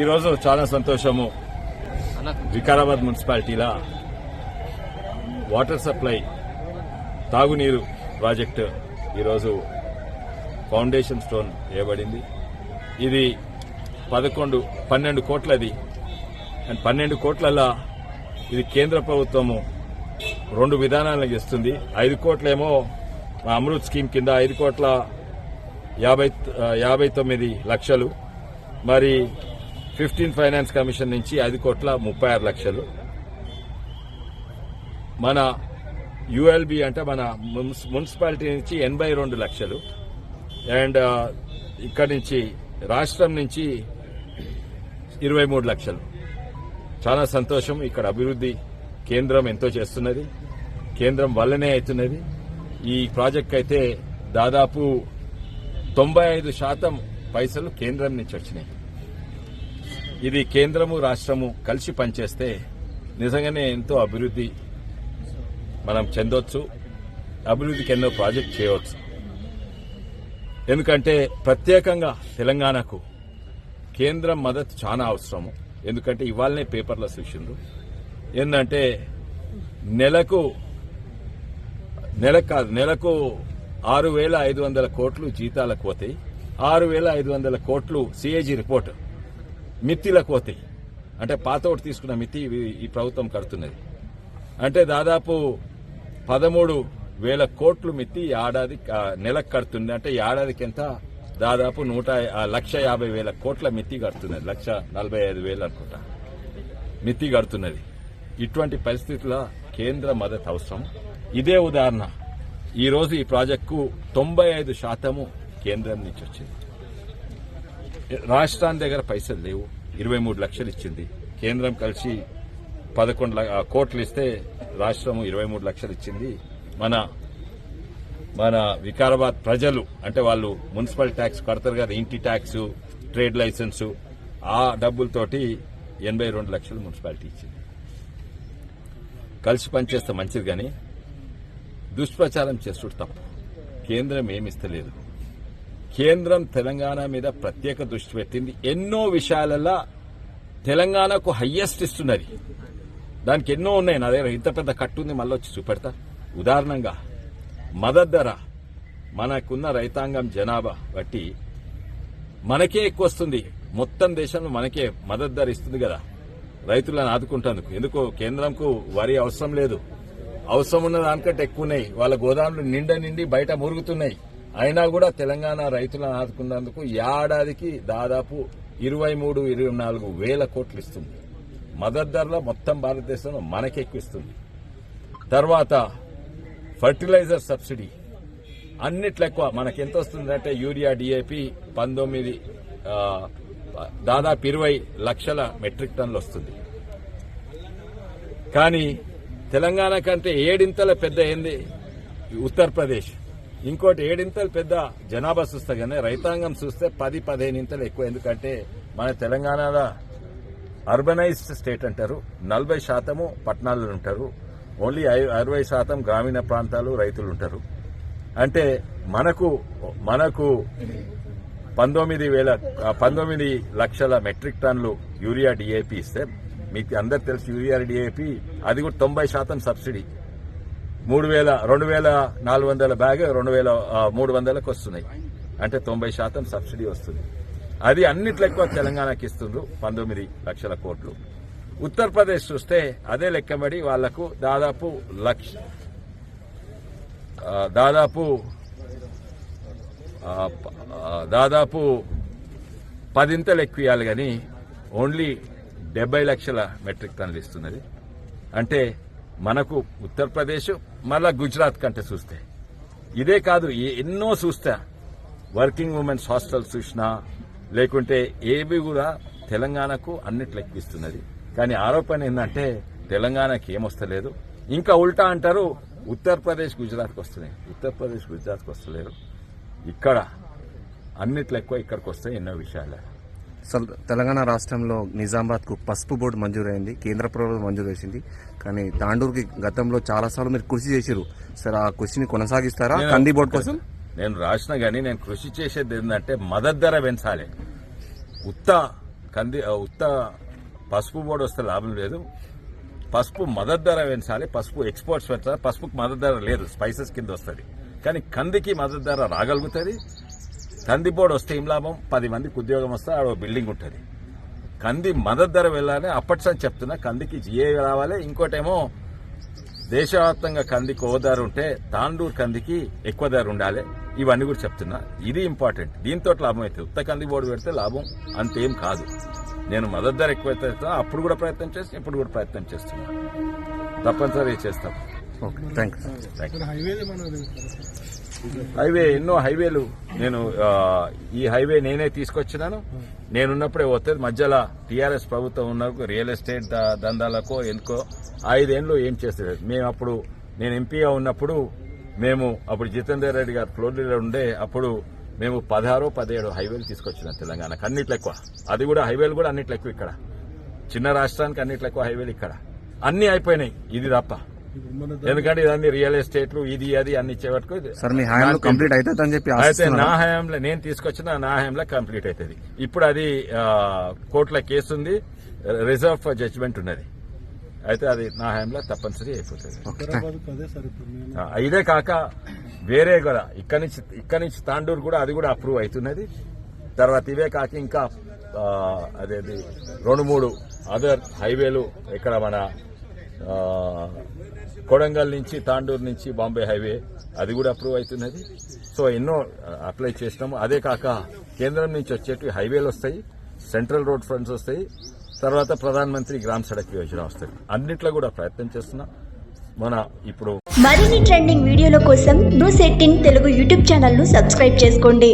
ఈరోజు చాలా సంతోషము. వికారాబాద్ మున్సిపాలిటీలో వాటర్ సప్లై తాగునీరు ప్రాజెక్టు ఈరోజు ఫౌండేషన్ స్టోన్ వేయబడింది. ఇది పదకొండు పన్నెండు కోట్లది. అండ్ పన్నెండు కోట్లలా ఇది కేంద్ర ప్రభుత్వము రెండు విధానాలను ఇస్తుంది. ఐదు కోట్లేమో మా అమృత్ స్కీమ్ కింద ఐదు కోట్ల యాభై యాభై తొమ్మిది లక్షలు. మరి ఫిఫ్టీన్ ఫైనాన్స్ కమిషన్ నుంచి ఐదు కోట్ల ముప్పై ఆరు లక్షలు. మన యుఎల్బి అంటే మన మున్సి- మున్సిపాలిటీ నుంచి ఎనభై రెండు లక్షలు. అండ్ ఇక్కడి నుంచి రాష్ట్రం నుంచి ఇరవై మూడు లక్షలు. చాలా సంతోషం ఇక్కడ అభివృద్ధి కేంద్రం ఎంతో చేస్తున్నది. కేంద్రం వల్లనే అవుతున్నది. ఈ ప్రాజెక్ట్ అయితే దాదాపు తొంభై ఐదు శాతం పైసలు కేంద్రం నుంచి వచ్చినాయి. ఇది కేంద్రము రాష్ట్రము కలిసి పనిచేస్తే నిజంగానే ఎంతో అభివృద్ధి మనం చెందొచ్చు అభివృద్ధికి ఎన్నో ప్రాజెక్ట్ చేయవచ్చు. ఎందుకంటే ప్రత్యేకంగా తెలంగాణకు కేంద్రం మద్దతు చాలా అవసరము. ఎందుకంటే ఇవాళనే పేపర్లో చూసిండ్రు. ఏంటంటే నెలకు నెల కాదు నెలకు ఆరు వేల ఐదు వందల కోట్లు జీతాలకు పోతాయి. ఆరు వేల ఐదు వందల కోట్లు సిఏజీ రిపోర్ట్. మిత్తిలకు పోతాయి అంటే పాత ఒకటి తీసుకున్న మిత్తి ఈ ప్రభుత్వం కడుతున్నది. అంటే దాదాపు పదమూడు వేల కోట్లు మిత్తి ఏడాది నెలకు కడుతుంది. అంటే ఈ ఏడాదికి ఎంత? దాదాపు నూట లక్ష యాభై వేల కోట్ల మిత్తి కడుతున్నది. లక్ష నలభై ఐదు వేలు అనుకుంటా. మిత్తి కడుతున్నది. ఇటువంటి పరిస్థితుల్లో కేంద్ర మద్దతు అవసరం. ఇదే ఉదాహరణ. ఈరోజు ఈ ప్రాజెక్టుకు తొంభై ఐదు శాతము కేంద్రం నుంచి వచ్చింది. రాష్ట్రాన్ని దగ్గర పైసలు లేవు. ఇరవై మూడు లక్షలు ఇచ్చింది. కేంద్రం కలిసి పదకొండు కోట్లు ఇస్తే రాష్ట్రము ఇరవై మూడు లక్షలు ఇచ్చింది. మన మన వికారాబాద్ ప్రజలు అంటే వాళ్ళు మున్సిపల్ ట్యాక్స్ కడతారు కదా ఇంటి ట్యాక్స్ ట్రేడ్ లైసెన్సు ఆ డబ్బులతోటి ఎనభై రెండు లక్షలు మున్సిపాలిటీ ఇచ్చింది. కలిసి పనిచేస్తే మంచిది కానీ దుష్ప్రచారం చేస్తుడు తప్పు. కేంద్రం ఏమిస్తలేదు కేంద్రం తెలంగాణ మీద ప్రత్యేక దృష్టి పెట్టింది. ఎన్నో విషయాలలో తెలంగాణకు హయ్యెస్ట్ ఇస్తున్నది. దానికి ఎన్నో ఉన్నాయి. నా దగ్గర ఇంత పెద్ద కట్టుంది మళ్ళీ వచ్చి చూపెడతా. ఉదాహరణంగా మద్దతు ధర. మనకున్న రైతాంగం జనాభా బట్టి మనకే ఎక్కువ వస్తుంది. మొత్తం దేశంలో మనకే మద్దతు ధర ఇస్తుంది కదా. రైతులను ఆదుకుంటేందుకు. ఎందుకు కేంద్రంకు వరి అవసరం లేదు. అవసరం ఉన్న దానికంటే ఎక్కువ ఉన్నాయి. వాళ్ళ గోదాములు నిండా నిండి బయట మురుగుతున్నాయి. అయినా కూడా తెలంగాణ రైతులను ఆదుకున్నందుకు ఏడాదికి దాదాపు ఇరవై మూడు ఇరవై నాలుగు వేల కోట్లు ఇస్తుంది. మద్దతు ధరలో మొత్తం భారతదేశంలో మనకెక్కిస్తుంది ఇస్తుంది. తర్వాత ఫర్టిలైజర్ సబ్సిడీ. అన్నిట్లో ఎక్కువ మనకి ఎంత వస్తుందంటే యూరియా డిఏపి పంతొమ్మిది దాదాపు ఇరవై లక్షల మెట్రిక్ టన్నులు వస్తుంది. కానీ తెలంగాణ కంటే ఏడింతల పెద్ద ఏంది? ఉత్తరప్రదేశ్. ఇంకోటి ఏడింతలు పెద్ద జనాభా చూస్తే కానీ రైతాంగం చూస్తే పది పదిహేను ఇంతలు ఎక్కువ. ఎందుకంటే మన తెలంగాణలో అర్బనైజ్డ్ స్టేట్ అంటారు నలభై శాతము పట్టణాల్లో ఉంటారు. ఓన్లీ ఐ- అరవై శాతం గ్రామీణ ప్రాంతాలు రైతులు ఉంటారు. అంటే మనకు మనకు పంతొమ్మిది వేల పంతొమ్మిది లక్షల మెట్రిక్ టన్నులు యూరియా డిఏపి ఇస్తే మీకు అందరు తెలుసు యూరియా డిఏపి అది కూడా తొంభై శాతం సబ్సిడీ. మూడు వేల రెండు వేల నాలుగు వందల బ్యాగ్ రెండు వేల మూడు వందలకు వస్తున్నాయి. అంటే తొంభై శాతం సబ్సిడీ వస్తుంది. అది అన్నిట్లో ఎక్కువ తెలంగాణకి ఇస్తుండ్రు పంతొమ్మిది లక్షల కోట్లు. ఉత్తరప్రదేశ్ చూస్తే అదే లెక్కబడి వాళ్ళకు దాదాపు లక్ష దాదాపు దాదాపు పదింతలు ఎక్కువ ఇవ్వాలి కానీ ఓన్లీ డెబ్బై లక్షల మెట్రిక్ టన్నులు ఇస్తున్నది. అంటే మనకు ఉత్తరప్రదేశ్ మళ్ళా గుజరాత్ కంటే చూస్తే. ఇదే కాదు ఏ- ఎన్నో చూస్తా. వర్కింగ్ ఉమెన్స్ హాస్టల్స్ చూసినా లేకుంటే ఏవి కూడా తెలంగాణకు అన్నిట్లు ఎక్కిస్తున్నది. కానీ ఆరోపణ ఏంటంటే తెలంగాణకి ఏమొస్తలేదు. ఇంకా ఉల్టా అంటారు ఉత్తరప్రదేశ్ గుజరాత్కి వస్తున్నాయి ఉత్తరప్రదేశ్ గుజరాత్కి వస్తలేరు ఇక్కడ అన్నిట్లో ఎక్కువ ఇక్కడికి వస్తాయి ఎన్నో విషయాలు. తెలంగాణ రాష్ట్రంలో నిజామాబాద్కు పసుపు బోర్డు మంజూరైంది కేంద్ర ప్రభుత్వం మంజూరు చేసింది కానీ తాండూరుకి గతంలో చాలా సార్లు మీరు కృషి చేశారు సరే ఆ కృషిని కొనసాగిస్తారా? కంది బోర్డు కోసం? నేను రాసిన గానీ నేను కృషి చేసేది ఏంటంటే మద్దతు ధర పెంచాలి. ఉత్త కంది ఉత్త పసుపు బోర్డు వస్తే లాభం లేదు. పసుపు మద్దతు ధర పెంచాలి. పసుపు ఎక్స్పోర్ట్స్ పెంచాలి. పసుపుకు మద్దతు ధర లేదు. స్పైసెస్ కింద వస్తుంది. కానీ కందికి మద్దతు ధర రాగలుగుతుంది. కంది బోర్డు వస్తే ఏం లాభం? పది మందికి ఉద్యోగం వస్తే ఆడ బిల్డింగ్ ఉంటుంది. కంది మద్దతు ధర వెళ్ళాలని అప్పటిసారి చెప్తున్నా కందికి జిఏ రావాలి. ఇంకోటేమో దేశవ్యాప్తంగా కందికి ఓ ధర ఉంటే తాండూరు కందికి ఎక్కువ ధర ఉండాలి. ఇవన్నీ కూడా చెప్తున్నా. ఇది ఇంపార్టెంట్. దీంతో లాభం అవుతుంది ఉత్త కంది బోర్డు పెడితే లాభం అంతేం కాదు. నేను మద్దతు ధర ఎక్కువైతే అప్పుడు కూడా ప్రయత్నం చేసి ఇప్పుడు కూడా ప్రయత్నం చేస్తున్నా. తప్పనిసరి చేస్తాం. ఓకే థ్యాంక్ యూ హైవే ఎన్నో హైవేలు నేను ఈ హైవే నేనే తీసుకొచ్చినాను. నేనున్నప్పుడే వస్తుంది మధ్యలో టీఆర్ఎస్ ప్రభుత్వం ఉన్నకు రియల్ ఎస్టేట్ దందాలకో ఎందుకో ఐదేళ్ళు ఏం చేస్తలేదు. మేము అప్పుడు నేను ఎంపీగా ఉన్నప్పుడు మేము అప్పుడు జితేందర్ రెడ్డి గారు ఫ్లోర్ లీడర్ ఉండే అప్పుడు మేము పదహారు పదిహేడు హైవేలు తీసుకొచ్చినాం తెలంగాణకు. అన్నిట్లు ఎక్కువ. అది కూడా హైవేలు కూడా అన్నిట్లు ఎక్కువ ఇక్కడ. చిన్న రాష్ట్రానికి అన్నిట్లు ఎక్కువ హైవేలు ఇక్కడ. అన్ని అయిపోయినాయి. ఇది తప్ప. ఎందుకంటే ఇదన్నీ రియల్ ఎస్టేట్లు ఇది అది అన్ని ఇచ్చేవరకు కంప్లీట్ అవుతుంది అని చెప్పి అయితే నా? హయాంలో నేను తీసుకొచ్చిన నా హయాంలో కంప్లీట్ అవుతుంది. ఇప్పుడు అది కోర్టులో కేసు ఉంది రిజర్వ్ ఫర్ జడ్జిమెంట్ ఉన్నది. అయితే అది నా హయాంలో తప్పనిసరి అయిపోతుంది. ఇదే కాక వేరే కూడా ఇక్కడి నుంచి ఇక్కడి నుంచి తాండూరు కూడా అది కూడా అప్రూవ్ అవుతున్నది. తర్వాత ఇవే కాక ఇంకా అదేది రెండు మూడు అదర్ హైవేలు ఇక్కడ మన కొడంగల్ నుంచి తాండూరు నుంచి బాంబే హైవే అది కూడా అప్రూవ్ అవుతున్నది. సో ఎన్నో అప్లై చేసినాము. అదే కాక కేంద్రం నుంచి వచ్చేటివి హైవేలు వస్తాయి సెంట్రల్ రోడ్ ఫండ్స్ వస్తాయి తర్వాత ప్రధానమంత్రి గ్రామ సడక్ యోజన వస్తుంది అన్నిట్లో కూడా ప్రయత్నం చేస్తున్నాం. మన ఇప్పుడు మరిన్ని ట్రెండింగ్ వీడియోల కోసం న్యూస్ తెలుగు యూట్యూబ్ ఛానల్ను సబ్స్క్రైబ్ చేసుకోండి.